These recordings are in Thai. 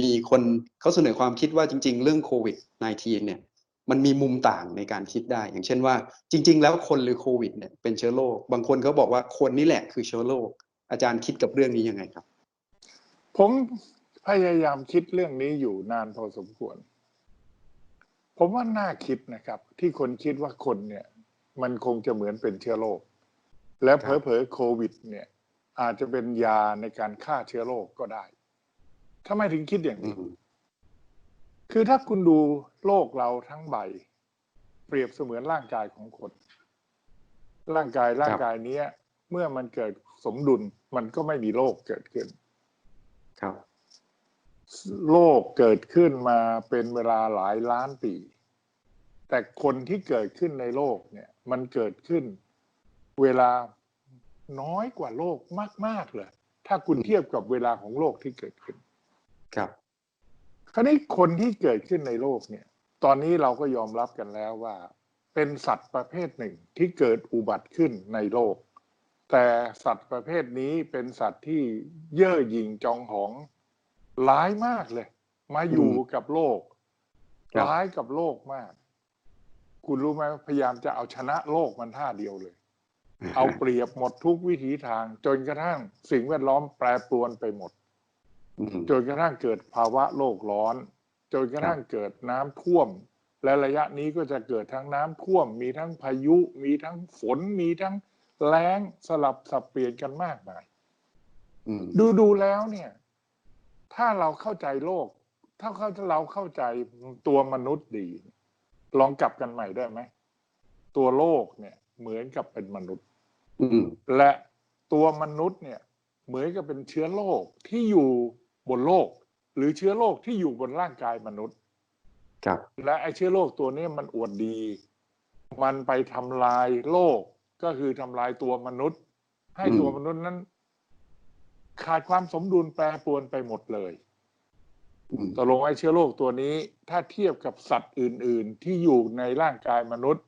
มีคนเขาเสนอความคิดว่าจริง ๆ เรื่องโควิด -19 เนี่ยมันมีมุมต่างในการคิดได้ อย่างเช่นว่า จริง ๆ แล้วคนหรือโควิดเนี่ยเป็นเชื้อโรคบางคนเขาบอกว่าคนนี่แหละคือเชื้อโรคอาจารย์คิดกับเรื่องนี้ยังไงครับ ผมพยายามคิดเรื่องนี้อยู่นานพอสมควร ผมว่าน่าคิดนะครับ ที่คนคิดว่าคนเนี่ย มันคงจะเหมือนเป็นเชื้อโรคและครับเผลอๆโควิด เนี่ย อาจจะเป็นยาในการฆ่าเชื้อโรคก็ได้ ทำไมถึงคิดอย่างอืนี้มคือถ้าคุณดูโลกเราทั้งใบ เปรียบเสมือนร่างกายของคน ร่างกายร่างกายเนี้ยเมื่อมันเกิดสมดุลมันก็ไม่มีโรคเกิดขึ้น ครับโลกเกิดขึ้นมาเป็นเวลาหลายล้านปี แต่คนที่เกิดขึ้นในโลกเนี่ย มันเกิดขึ้น เวลาน้อยกว่าโลกมาก ๆ เลย ถ้าคุณอืมเทียบกับเวลาของโลกที่เกิดขึ้น ครับคราวนี้คนที่เกิดขึ้นในโลกเนี่ย ตอนนี้เราก็ยอมรับกันแล้วว่า เป็นสัตว์ประเภทหนึ่งที่เกิดอุบัติขึ้นในโลก แต่สัตว์ประเภทนี้เป็นสัตว์ที่เย่อหยิ่งจองหองร้ายมากเลย มาอยู่กับโลกครับร้ายกับโลกมาก คุณรู้ไหมพยายามจะเอาชนะโลกมันท่าเดียวเลย เอาเปรียบหมดทุกวิถีทาง จนกระทั่งสิ่งแวดล้อมแปรปรวนไปหมดอืม จนกระทั่งเกิดภาวะโลกร้อน จนกระทั่งเกิดน้ำท่วม และระยะนี้ก็จะเกิดทั้งน้ำท่วม มีทั้งพายุ มีทั้งฝน มีทั้งแล้งสลับสับเปลี่ยนกันมากมายอืมดูดูแล้วเนี่ย ถ้าเราเข้าใจโลก ถ้าเขาเราเข้าใจตัวมนุษย์ดี ลองกลับกันใหม่ได้ไหมตัวโลกเนี่ย เหมือนกับเป็นมนุษย์อืมและตัวมนุษย์เนี่ย เหมือนกับเป็นเชื้อโรคที่อยู่ บนโลก หรือเชื้อโรคที่อยู่บนร่างกายมนุษย์ ครับ และไอ้เชื้อโรคตัวนี้มันอวดดี มันไปทำลายโลกก็คือทำลายตัวมนุษย์ ให้อืมตัวมนุษย์นั้น ขาดความสมดุลแปรปรวนไปหมดเลยอืมตกลงไอ้เชื้อโรคตัวนี้ ถ้าเทียบกับสัตว์อื่น ๆ ที่อยู่ในร่างกายมนุษย์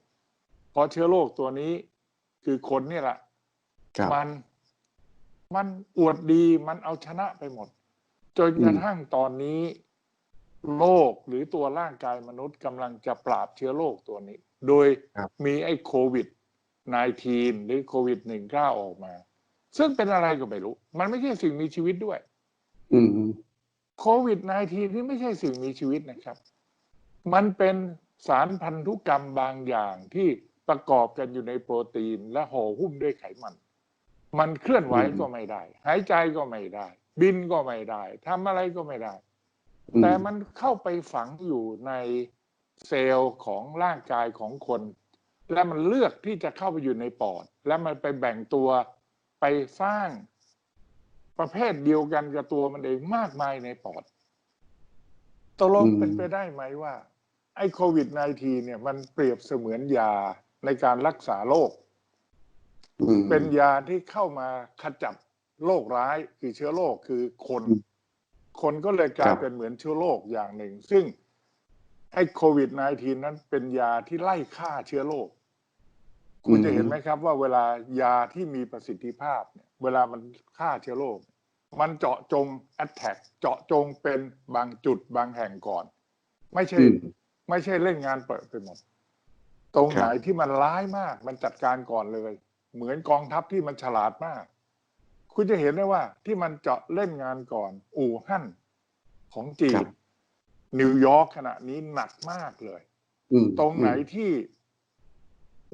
เพราะเชื้อโรคตัวนี้ คือคนเนี่ยแหละครับมันมันอวดดีมันเอาชนะไปหมด จนกระทั่งตอนนี้โลกหรือตัวร่างกายมนุษย์กำลังจะปราบเชื้อโรคตัวนี้ โดยครับมีไอ้โควิด -19 หรือโควิด -19 ออกมา ซึ่งเป็นอะไรก็ไม่รู้ มันไม่ใช่สิ่งมีชีวิตด้วยอืมโควิด -19 นี่ไม่ใช่สิ่งมีชีวิตนะครับ มันเป็นสารพันธุกรรมบางอย่างที่ประกอบกันอยู่ในโปรตีนและห่อหุ้มด้วยไขมัน มันเคลื่อนไหวอืมก็ไม่ได้ หายใจก็ไม่ได้ บินก็ไม่ได้ทำอะไรก็ไม่ได้อืมแต่มันเข้าไปฝังอยู่ในเซลล์ของร่างกายของคน และมันเลือกที่จะเข้าไปอยู่ในปอด และมันไปแบ่งตัวไปสร้างประเภทเดียวกันกับตัวมันเองมากมายในปอดตกลงอืมเป็นไปได้ไหมว่า ไอ้โควิด -19 เนี่ย มันเปรียบเสมือนยาในการรักษาโรคอืมเป็นยาที่เข้ามาขจัด โรคร้ายคือเชื้อโรคคือคนอืมคนก็เลยกลาคยรับเป็นเหมือนเชื้อโรคอย่างหนึ่ง ซึ่งไอ้โควิด -19 นั้นเป็นยาที่ไล่ฆ่าเชื้อโรคคุณจะเห็นไหมครับว่าเวลายาที่มีประสิทธิภาพเนี่ยเวลามันฆ่าเชื้อโรคมันเจาะจง attack เจาะจงเป็นบางจุดบางแห่งก่อน ไม่ใช่อืมไม่ใช่เล่นงานเปิดไปหมด ตรงไหนครับที่มันร้ายมาก มันจัดการก่อนเลย เหมือนกองทัพที่มันฉลาดมาก คุณจะเห็นได้ว่าที่มันเจาะเล่นงานก่อน อู่ฮั่นของจีครันบนิวยอร์กขณะนี้หนักมากเลยอืมตรงไหนที่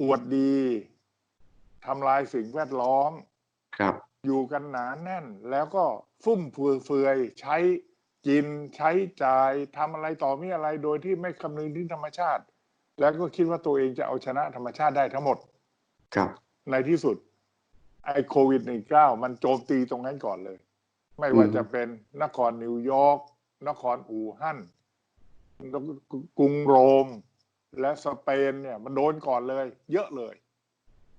อวดดีทำลายสิ่งแวดล้อม ครับ อยู่กันหนาแน่น แล้วก็ฟุ่มเฟือยเฟือยใช้กินใช้จ่ายทำอะไรต่อมีอะไรโดยที่ไม่คำนึงถึงธรรมชาติ แล้วก็คิดว่าตัวเองจะเอาชนะธรรมชาติได้ทั้งหมด ครับ ในที่สุด ไอ้โควิด -19 มันโจมตีตรงนั้นก่อนเลย ไม่ว่าอืมจะเป็นนครนิวยอร์กนครอู่ฮั่นกรุงโรมและสเปนเนี่ย มันโดนก่อนเลย เยอะเลย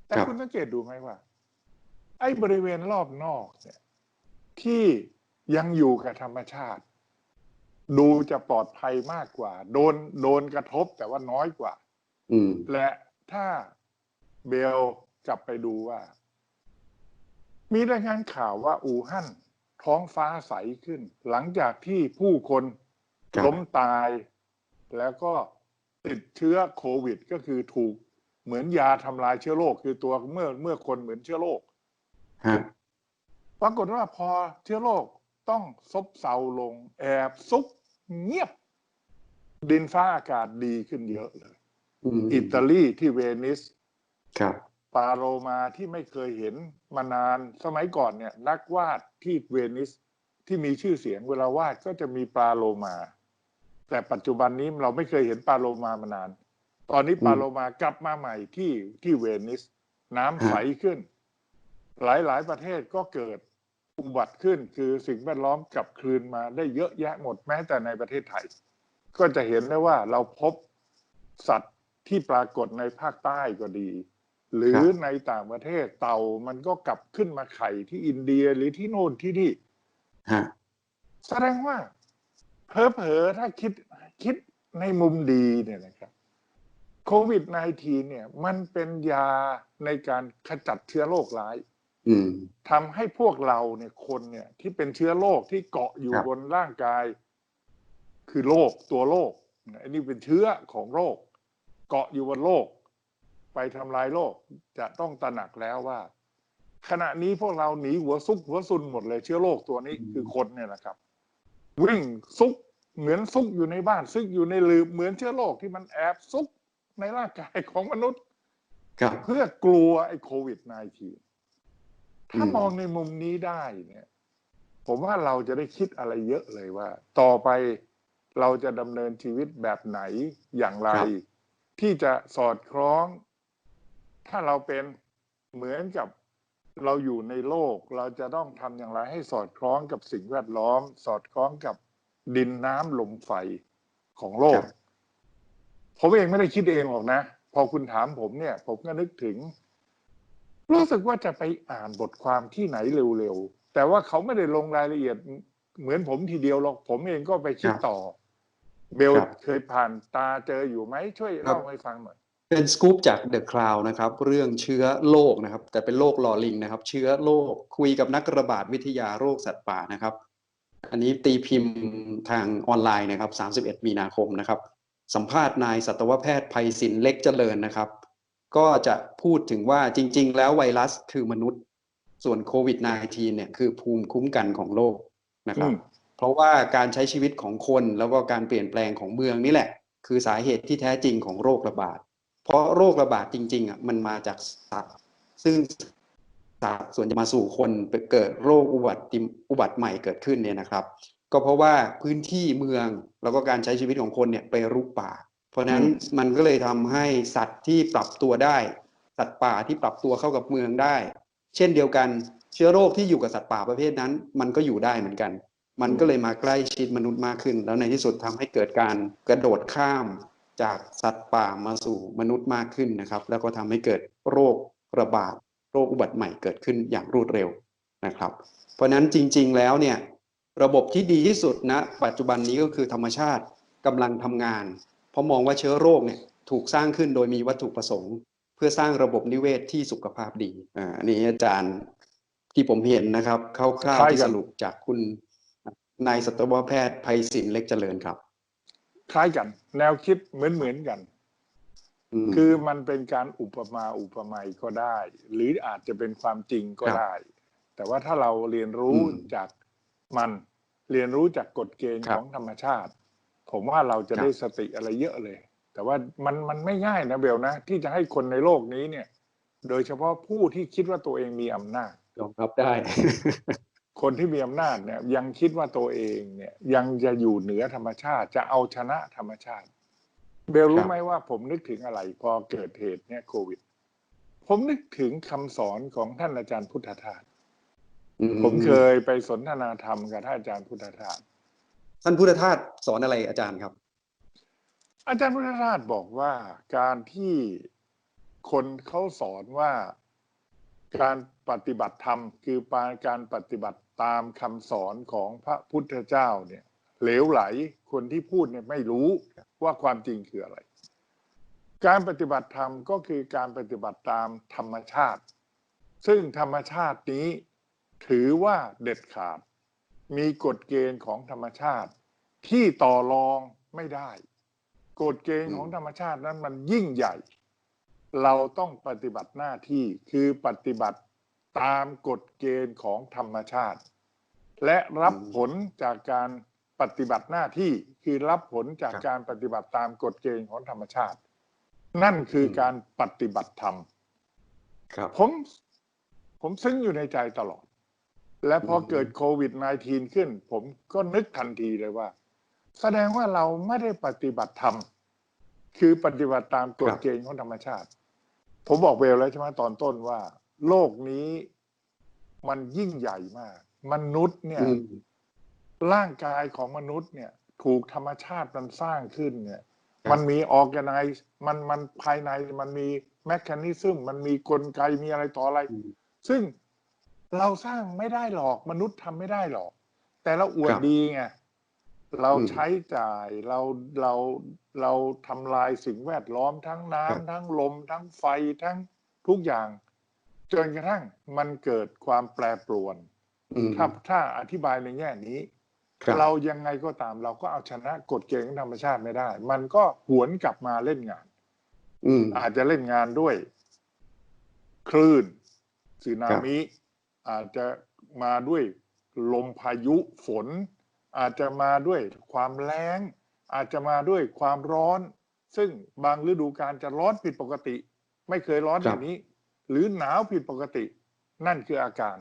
แต่ครับคุณสังเกตดูไหมว่า ไอ้บริเวณรอบนอกเนี่ย ที่ยังอยู่กับธรรมชาติ ดูจะปลอดภัยมากกว่า โดนโดนกระทบแต่ว่าน้อยกว่าอืมและถ้าเบลกลับไปดูว่า มีรายงานข่าวว่าอู่ฮั่นท้องฟ้าใสขึ้น หลังจากที่ผู้คนครับล้มตาย แล้วก็ติดเชื้อโควิด ก็คือถูกเหมือนยาทำลายเชื้อโรคคือตัวเมื่อเมื่อคนเหมือนเชื้อโรคฮะปรากฏว่าพอเชื้อโรคต้องซบเซาลง แอบซุกเงียบ ดินฟ้าอากาศดีขึ้นเยอะเลยมอิตาลีที่เวนิสครับ ปาโลมาที่ไม่เคยเห็นมานานสมัยก่อนเนี่ยนักวาดที่เวนิสที่มีชื่อเสียงเวลาวาดก็จะมีปลาโลมา แต่ปัจจุบันนี้เราไม่เคยเห็นปลาโลมามานาน ตอนนี้ปลาโลมากลับมาใหม่ที่ที่เวนิส น้ำใสขึ้น หลายๆประเทศก็เกิดอุบัติขึ้นคือสิ่งแวดล้อมกลับคืนมาได้เยอะแยะหมดแม้แต่ในประเทศไทย ก็จะเห็นได้ว่าเราพบสัตว์ที่ปรากฏในภาคใต้ก็ดี หรือในต่างประเทศเต่ามันก็กลับขึ้นมาไข่ที่อินเดียหรือที่โน่นที่นี่ฮะแสดงว่าเพอเพอๆถ้าคิดคิดในมุมดีเนี่ยนะครับโควิด -19 เนี่ย มันเป็นยาในการขจัดเชื้อโรคร้ายอืมทำให้พวกเราเนี่ยคนเนี่ย ที่เป็นเชื้อโรคที่เกาะอยู่ครับบนร่างกาย คือโรคตัวโรคอันนี้เป็นเชื้อของโรคเกาะอยู่บนโรค ไปทำลายโรคจะต้องตระหนักแล้วว่า ขณะนี้พวกเราหนีหัวซุกหัวซุนหมดเลยเชื้อโรคตัวนี้คือคนเนี่ยนะครับ วิ่งซุกเหมือนซุกอยู่ในบ้านซุกอยู่ในลืมเหมือนเชื้อโรคที่มันแอบซุกในร่างกายของมนุษย์ครับเพื่อกลัวไอ้โควิด -19 ถ้าอืมมองในมุมนี้ได้เนี่ย ผมว่าเราจะได้คิดอะไรเยอะเลยว่า ต่อไปเราจะดำเนินชีวิตแบบไหนอย่างไร ที่จะสอดคล้อง ถ้าเราเป็นเหมือนกับเราอยู่ในโลก เราจะต้องทำอย่างไรให้สอดคล้องกับสิ่งแวดล้อม สอดคล้องกับดินน้ำลมไฟของโลกครับผมเองไม่ได้คิดเองหรอกนะ พอคุณถามผมเนี่ย ผมก็นึกถึง รู้สึกว่าจะไปอ่านบทความที่ไหนเร็วๆ แต่ว่าเขาไม่ได้ลงรายละเอียดเหมือนผมทีเดียวหรอกผมเองก็ไปคิดครับต่อ เบลครับเคยผ่านตาเจออยู่ไหมช่วยครับเล่าให้ฟังหน่อย เป็นสกู๊ปจาก The Cloud นะครับ เรื่องเชื้อโรคนะครับ แต่เป็นโรคลอลิงนะครับ เชื้อโรคคุยกับนักระบาดวิทยาโรคสัตว์ป่านะครับ อันนี้ตีพิมพ์ทางออนไลน์นะครับ 31 มีนาคมนะครับ สัมภาษณ์นายสัตวแพทย์ภัยศิลป์เล็กเจริญนะครับ ก็จะพูดถึงว่าจริง ๆ แล้วไวรัสคือมนุษย์ ส่วนโควิด -19 เนี่ยคือภูมิคุ้มกันของโลกนะครับอืมเพราะว่าการใช้ชีวิตของคนแล้วก็การเปลี่ยนแปลงของเมืองนี่แหละ คือสาเหตุที่แท้จริงของโรคระบาด เพราะโรคระบาดจริงๆอะมันมาจากสัตว์ซึ่งสัตว์ส่วนจะมาสู่คนไปเกิดโรคอุบัติอุบัติใหม่เกิดขึ้นเนี่ยนะครับ ก็เพราะว่าพื้นที่เมืองแล้วก็การใช้ชีวิตของคนเนี่ยไปรุกป่า เพราะฉะนั้นอืมมันก็เลยทำให้สัตว์ที่ปรับตัวได้ สัตว์ป่าที่ปรับตัวเข้ากับเมืองได้ เช่นเดียวกันเชื้อโรคที่อยู่กับสัตว์ป่าประเภทนั้น มันก็อยู่ได้เหมือนกัน มันก็เลยมาใกล้ชิดมนุษย์มากขึ้น แล้วในที่สุดทำให้เกิดการกระโดดข้าม จากสัตว์ป่ามาสู่มนุษย์มากขึ้นนะครับ แล้วก็ทำให้เกิดโรคระบาดโรคอุบัติใหม่เกิดขึ้นอย่างรวดเร็วนะครับ เพราะฉะนั้นจริง ๆแล้วเนี่ยระบบที่ดีที่สุดณปัจจุบันนี้ก็คือธรรมชาติกำลังทำงาน เพราะมองว่าเชื้อโรคเนี่ยถูกสร้างขึ้นโดยมีวัตถุประสงค์ เพื่อสร้างระบบนิเวศที่สุขภาพดีอ่าอันนี้อาจารย์ที่ผมเห็นนะครับคร่าวคล้ายๆกันที่สรุปจากคุณนายสัตวแพทย์ภัยศิลป์เล็กเจริญครับ คล้ายกัน แนวคิดเหมือนเหมือนๆกันมคือมันเป็นการอุปมาอุปไมยก็ได้ หรืออาจจะเป็นความจริงก็ครับได้ แต่ว่าถ้าเราเรียนรู้อืมจากมันเรียนรู้จากกฎเกณฑ์ครัขบองธรรมชาติ ผมว่าเราจะครับได้สติอะไรเยอะเลย แต่ว่ามันมันไม่ง่ายนะเบลนะ ที่จะให้คนในโลกนี้เนี่ย โดยเฉพาะผู้ที่คิดว่าตัวเองมีอำนาจยอมรับได้ คนที่มีอำนาจเนี่ยยังคิดว่าตัวเองเนี่ยยังจะอยู่เหนือธรรมชาติ จะเอาชนะธรรมชาติ เบลครู้รับไหมว่าผมนึกถึงอะไรพอเกิดเหตุเนี่ยโควิด ผมนึกถึงคำสอนของท่านอาจารย์พุทธทาสอืผมเคยไปสนทนาธรรมกับท่านอาจารย์พุทธทาสท่านพุทธทาสสอนอะไรอาจารย์ครับ อาจารย์พุทธทาสบอกว่าการที่คนเขาสอนว่าการปฏิบัติธรรมคือการปฏิบัติ ตามคำสอนของพระพุทธเจ้าเนี่ยเหลวไหลคนที่พูดเนี่ยไม่รู้ว่าความจริงคืออะไร การปฏิบัติธรรมก็คือการปฏิบัติตามธรรมชาติ ซึ่งธรรมชาตินี้ถือว่าเด็ดขาด มีกฎเกณฑ์ของธรรมชาติ ที่ต่อรองไม่ได้ กฎเกณฑ์ของธรรมชาตินั้นมันยิ่งใหญ่ เราต้องปฏิบัติหน้าที่คือปฏิบัติ ตามกฎเกณฑ์ของธรรมชาติ และรับผลจากการปฏิบัติหน้าที่คือรับผลจากการปฏิบัติตามกฎเกณฑ์ของธรรมชาติ นั่นคือการปฏิบัติธรรมครับผมผมซึ้งอยู่ในใจตลอด และพออืมเกิดโควิด -19 ขึ้น ผมก็นึกทันทีเลยว่า แสดงว่าเราไม่ได้ปฏิบัติธรรม คือปฏิบัติตามกฎเกณฑ์ของธรรมชาติ ผมบอกเวลแล้วใช่ไหมตอนต้นว่า โลกนี้มันยิ่งใหญ่มาก มนุษย์เนี่ยอืมร่างกายของมนุษย์เนี่ย ถูกธรรมชาติมันสร้างขึ้นเนี่ยครับมันมีออ g a แกไนซ์มันมันภายในมันมีแมค h านิซึมมันมีกลไกมีอะไรต่ออะไรอืมซึ่งเราสร้างไม่ได้หรอกมนุษย์ทำไม่ได้หรอก แต่เราอวดครับดีไงเราอืมใช้จ่ายเราเราเราทำลายสิ่งแวดล้อมทั้งน้ำครับทั้งลมทั้งไฟทั้งทุกอย่าง จนกระทั่งมันเกิดความแปรปรวนอืมถ้าถ้าอธิบายในแง่นี้ครับเรายังไงก็ตาม เราก็เอาชนะกฎเกณฑ์ของธรรมชาติไม่ได้ มันก็หวนกลับมาเล่นงานอืมอาจจะเล่นงานด้วย คลื่นสึนามิ อาจจะมาด้วยลมพายุฝน อาจจะมาด้วยความแล้งอาจจะมาด้วยความร้อน ซึ่งบางฤดูกาลจะร้อนผิดปกติ ไม่เคยร้อนคอรับย่างนี้ หรือหนาวผิดปกติ นั่นคืออาการ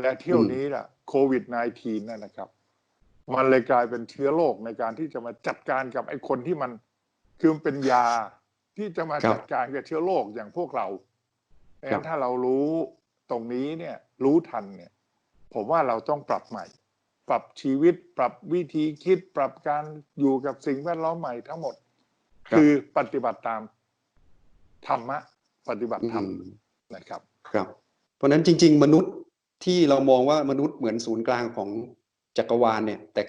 และเที่ยวอืมนี้ล่ะโควิด -19 นั่นนะครับ มันเลยกลายเป็นเชื้อโรคในการที่จะมาจัดการกับไอ้คนที่มันคือมันเป็นยาที่จะมาครับจัดการกับเชื้อโรคอย่างพวกเราดังครันั้บนถ้าเรารู้ตรงนี้เนี่ย รู้ทันเนี่ย ผมว่าเราต้องปรับใหม่ ปรับชีวิตปรับวิธีคิดปรับการอยู่กับสิ่งแวดล้อมใหม่ทั้งหมดครับคือปฏิบัติตามธรรมะ ปฏิบัติธรรมอืม นะครับครับ เพราะฉะนั้นจริง ๆ มนุษย์ที่เรามองว่ามนุษย์เหมือนศูนย์กลางของจักรวาลเนี่ย แต่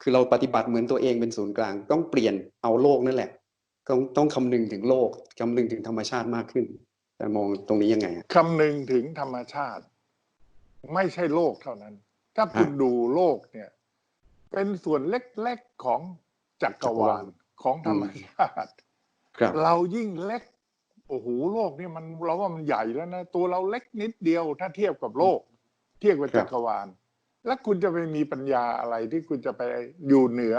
คือเราปฏิบัติเหมือนตัวเองเป็นศูนย์กลาง ต้องเปลี่ยนเอาโลกนั่นแหละ ต้องต้องคำนึงถึงโลกคำนึงถึงธรรมชาติมากขึ้น แต่มองตรงนี้ยังไงอะคำนึงถึงธรรมชาติ ไม่ใช่โลกเท่านั้น ถ้าคุณฮะดูโลกเนี่ย เป็นส่วนเล็กๆของจักรวาลของธรรมชาติครับเรายิ่งเล็ก โอ้โหโลกนี่มันเราว่ามันใหญ่แล้วนะตัวเราเล็กนิดเดียวถ้าเทียบกับโลก เทียบกับครับจักรวาล แล้วคุณจะไปมีปัญญาอะไรที่คุณจะไปอยู่เหนือ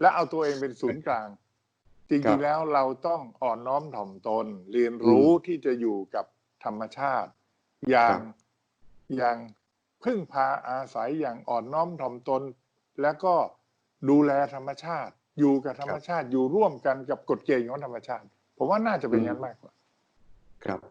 และเอาตัวเองเป็นศูนย์กลางจครัริบงๆแล้วเราต้องอ่อนน้อมถ่อมตน เรียนรู้ที่จะอยู่กับธรรมชาติ อย่าครังบอย่างพึ่งพาอาศัยอย่างอ่อนน้อมถ่อมตน แล้วก็ดูแลธรรมชาติ อยู่กับธรรมชาติอยู่ร่วมกันกับกฎเกณฑ์ของธรรมชาติ ผมว่าน่าจะเป็นอย่างนั้นมากกว่า Cap.